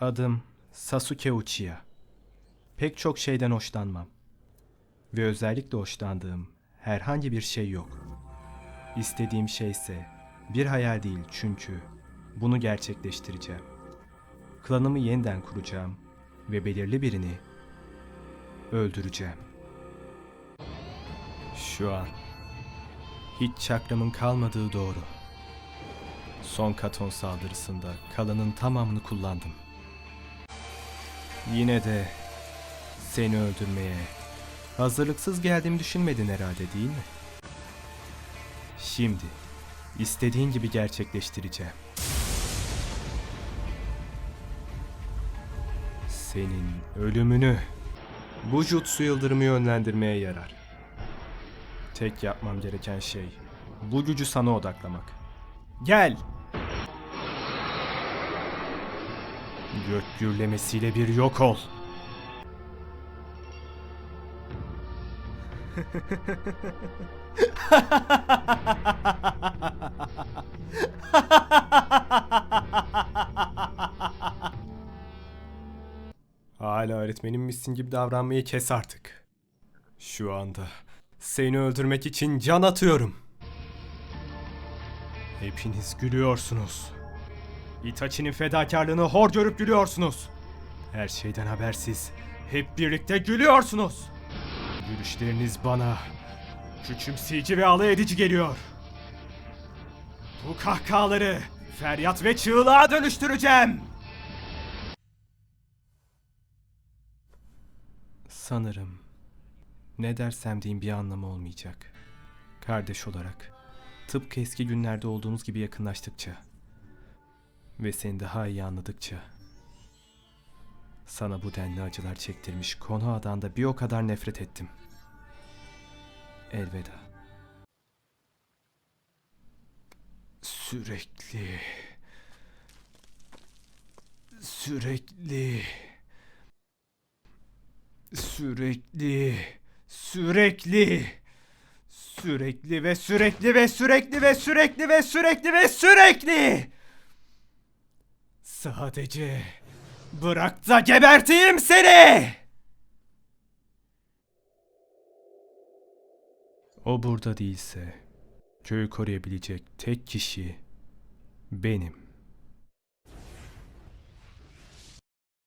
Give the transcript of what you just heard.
Adım Sasuke Uchiha. Pek çok şeyden hoşlanmam. Ve özellikle hoşlandığım herhangi bir şey yok. İstediğim şey ise bir hayal değil çünkü bunu gerçekleştireceğim. Klanımı yeniden kuracağım ve belirli birini öldüreceğim. Şu an hiç çakramın kalmadığı doğru. Son katon saldırısında kalanın tamamını kullandım. Yine de seni öldürmeye hazırlıksız geldiğimi düşünmedin herhalde değil mi? Şimdi istediğin gibi gerçekleştireceğim. Senin ölümünü bu jutsu yıldırımı yönlendirmeye yarar. Tek yapmam gereken şey bu gücü sana odaklamak. Gel! Gök gürlemesiyle bir yok ol. Hala öğretmenimmişsin gibi davranmayı kes artık. Şu anda seni öldürmek için can atıyorum. Hepiniz gülüyorsunuz. Itachi'nin fedakarlığını hor görüp gülüyorsunuz. Her şeyden habersiz hep birlikte gülüyorsunuz. Gülüşleriniz bana küçümseyici ve alay edici geliyor. Bu kahkahaları feryat ve çığlığa dönüştüreceğim. Sanırım ne dersem diyeyim bir anlamı olmayacak. Kardeş olarak tıpkı eski günlerde olduğumuz gibi yakınlaştıkça ve seni daha iyi anladıkça. Sana bu denli acılar çektirmiş Konoha'dan da bir o kadar nefret ettim. Elveda. Sürekli. Sürekli. Sürekli. Sürekli. Sürekli ve sürekli ve sürekli ve sürekli ve sürekli ve sürekli sadece bırak da geberteyim seni. O burada değilse köyü koruyabilecek tek kişi benim